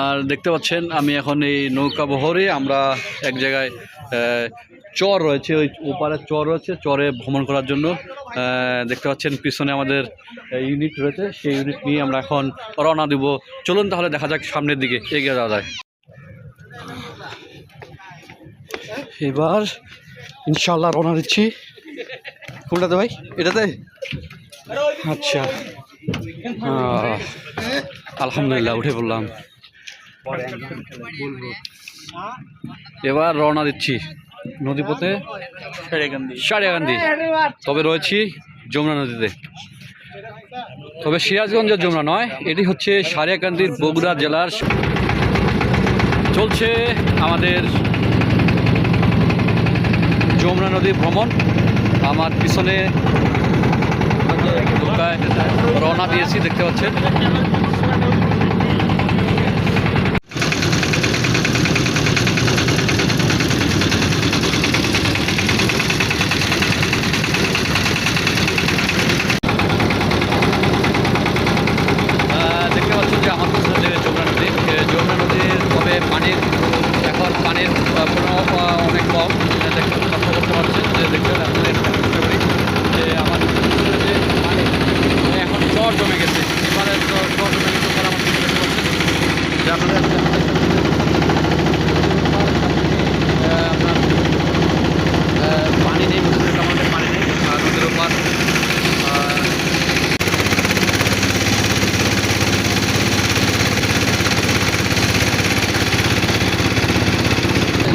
আর দেখতে পাচ্ছেন আমি এখন এই নৌকা বহরে আমরা এক জায়গায় চর রয়েছে ওই ওপারে চর রয়েছে চরে ভ্রমণ করার জন্য। আহ, দেখতে পাচ্ছেন পিছনে আমাদের ইউনিট রয়েছে সেই ইউনিট নিয়ে আমরা এখন রওনা দিব। চলুন তাহলে দেখা যাক সামনের দিকে এগিয়ে যাওয়া যায়। এবার ইনশাল্লাহ রওনা দিচ্ছি। কোনটাতে ভাই? এটাতে? আচ্ছা। আলহামদুলিল্লাহ উঠে পড়লাম। এবার রওনা দিচ্ছি নদীপথে। সারিয়াকান্দি। তবে রয়েছি যমুনা নদীতে। তবে সিরাজগঞ্জের যমুনা নয় এটি হচ্ছে সারিয়াকান্দির বগুড়া জেলার চলছে আমাদের যমুনা নদী ভ্রমণ। আমার পিছনে রওনা দিয়েছি, দেখতে পাচ্ছেন। দেখতে যে আমার নদী নদীর তবে পানির এখন পানির কোনো আহ, অনেক কম এটা দেখতে লক্ষ্য করতে পারছেন যে দেখতে আপনাদের চেষ্টা করি যে আমার পিছনে যে পানি মানে এখন চর জমে গেছে এবারে চর চর জমে গেছে পরে আমার পিছনে দেখতে পাচ্ছেন যে আপনাদের আহ, আপনার আহ, পানি নেই বুঝতে আমাদের পানি নেই আর নদীর ওপার আহ,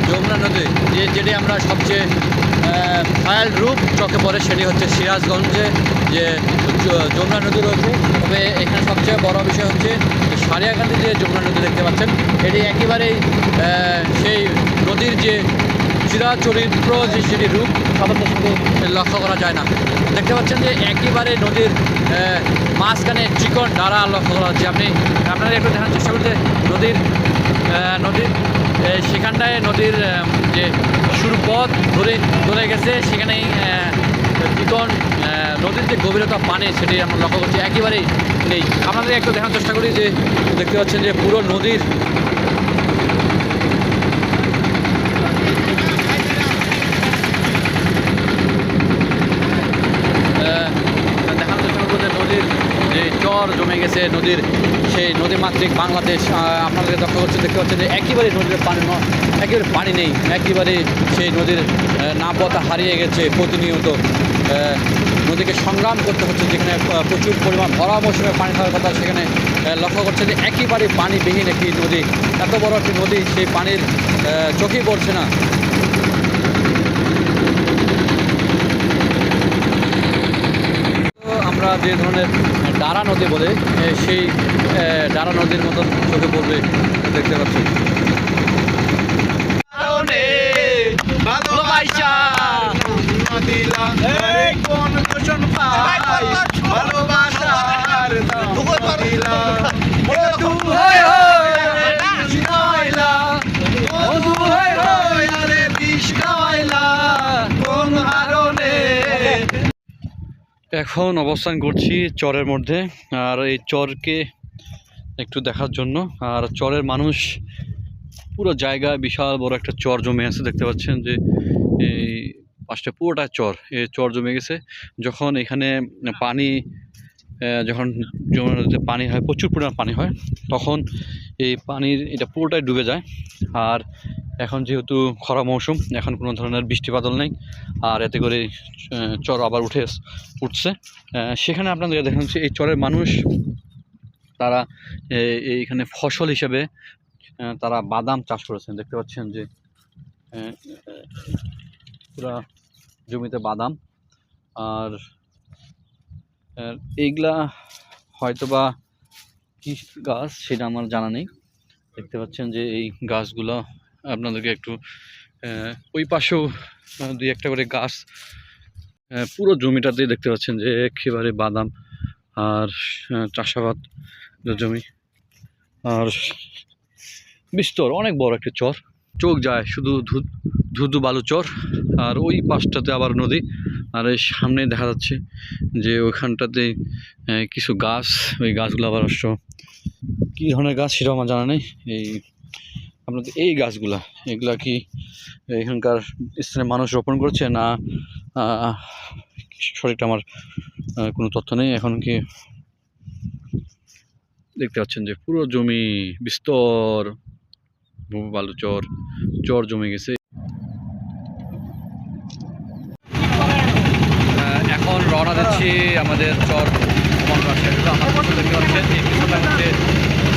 যমুনা নদী যে যেটি আমরা সবচেয়ে ফায়াল রূপ চোখে পড়ে সেটি হচ্ছে সিরাজগঞ্জে যে যমুনা নদী রয়েছে। তবে এখানে সবচেয়ে বড় বিষয় হচ্ছে সারিয়াকান্দি যে যমুনা নদী দেখতে পাচ্ছেন, এটি একেবারেই সেই নদীর যে চিরাচরিত্র যে সেটি রূপ, সাধারণত লক্ষ্য করা যায় না। দেখতে পাচ্ছেন যে একেবারে নদীর মাঝখানে চিকন ডারা লক্ষ্য করা যাচ্ছে। আপনি আপনারা একটু দেখার চেষ্টা করতে, নদীর নদীর সেখানটায় নদীর যে শুরু পথ ধরে ধরে গেছে, সেখানেই চিকন নদীর যে গভীরতা পানে সেটি আমরা লক্ষ্য করছি। একেবারেই নেই। আপনাদের একটু দেখার চেষ্টা করি যে দেখতে পাচ্ছেন যে পুরো নদীর আহ, দেখানোর চেষ্টা করব যে নদীর যে চর নদীর, সেই নদীমাতৃক বাংলাদেশ আপনাদের লক্ষ্য করছে দেখতে পাচ্ছেন যে একেবারে নদীর পানি একেবারে পানি নেই একেবারে সেই নদীর নাব্যতা হারিয়ে গেছে প্রতিনিয়ত। নদীকে সংগ্রাম করতে হচ্ছে যেখানে প্রচুর পরিমাণ ভরা মৌসুমে পানি থাকার কথা সেখানে লক্ষ্য করছে যে একেবারে পানিবিহীন একটি নদী। এত বড় একটি নদী, সেই পানির চোখেই পড়ছে না। আমরা যে ধরনের ডারা নদী বলে সেই ডারা নদীর মতন চোখে পড়বে দেখতে পাচ্ছি। এখন অবস্থান করছি চরের মধ্যে, আর এই চরকে একটু দেখার জন্য। আর চরের মানুষ পুরো জায়গায় বিশাল বড় একটা চর জমে আছে, দেখতে পাচ্ছেন যে এই পাঁচটা পুরোটা চর এই চর জমে গেছে। যখন এখানে পানি যখন যমুনা পানি হয়, প্রচুর পরিমাণ পানি হয়, তখন এই পানির এটা পুরোটাই ডুবে যায়। আর এখন যেহেতু খরা মৌসুম, এখন কোনো ধরনের বৃষ্টি বাদল নেই, আর এতে করে চর আবার উঠে উঠছে। সেখানে আপনাদের দেখা যাচ্ছে এই চরের মানুষ, তারা এইখানে ফসল হিসেবে তারা বাদাম চাষ করেছেন। দেখতে পাচ্ছেন যে পুরা জমিতে বাদাম। আর এইগুলা হয়তোবা কি গাছ সেটা আমার জানা নেই। দেখতে পাচ্ছেন যে এই গাছগুলো আপনাদেরকে একটু ওই পাশেও দুই একটা করে গাছ পুরো জমিটাতেই দেখতে পাচ্ছেন যে একেবারে বাদাম আর চাষাবাদ জমি। আর বিস্তর, অনেক বড় একটা চর। চোখ যায় শুধু ধুধু বালুচর আর ওই পাশটাতে আবার নদী। আর এই সামনে দেখা যাচ্ছে যে ওইখানটাতে কিছু গাছ। ওই গাছগুলো আবার অবশ্য কী ধরনের গাছ সেটাও আমার জানা নেই। এই আপনাদের এই গাছগুলা এগুলা কি এখানকার স্থানীয় মানুষ রোপণ করছে না আহ, সঠিকটা আমার কোনো তথ্য নেই। এখন কি দেখতে পাচ্ছেন যে পুরো জমি বিস্তর ভূ- বালু চর চর জমে গেছে। এখন রওনা দিচ্ছি আমাদের চর দেখতে পাচ্ছেন এই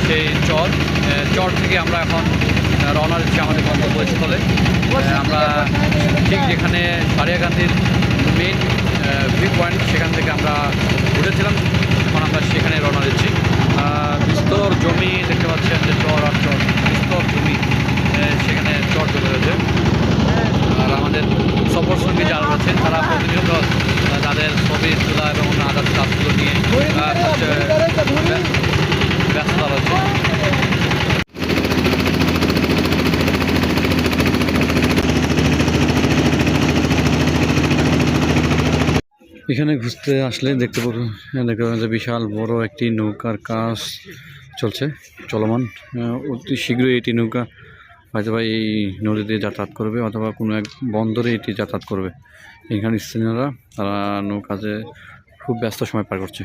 সেই চর চর থেকে আমরা এখন রওনা দিচ্ছি আমাদের গন্তব্যস্থলে আমরা ঠিক যেখানে সারিয়া গান্ধীর মেইন ভিউ পয়েন্ট সেখান থেকে আমরা উঠেছিলাম, এখন আমরা সেখানে রওনা দিচ্ছি। বিস্তর জমি দেখতে পাচ্ছেন যে চর আর চর, বিস্তর জমি সেখানে চর জমে রয়েছে আর আমাদের সফর সঙ্গী যারা রয়েছেন, তারা এখানে ঘুরতে আসলে দেখতে পাবো দেখতে পাবেন যে বিশাল বড় একটি নৌকার কাজ চলছে, চলমান। অতি শীঘ্রই এটি নৌকা হয়তো বা এই নদীতে যাতায়াত করবে অথবা কোনো এক বন্দরে এটি যাতায়াত করবে। এখানে স্থানীয়রা তারা নৌকাতে খুব ব্যস্ত সময় পার করছে।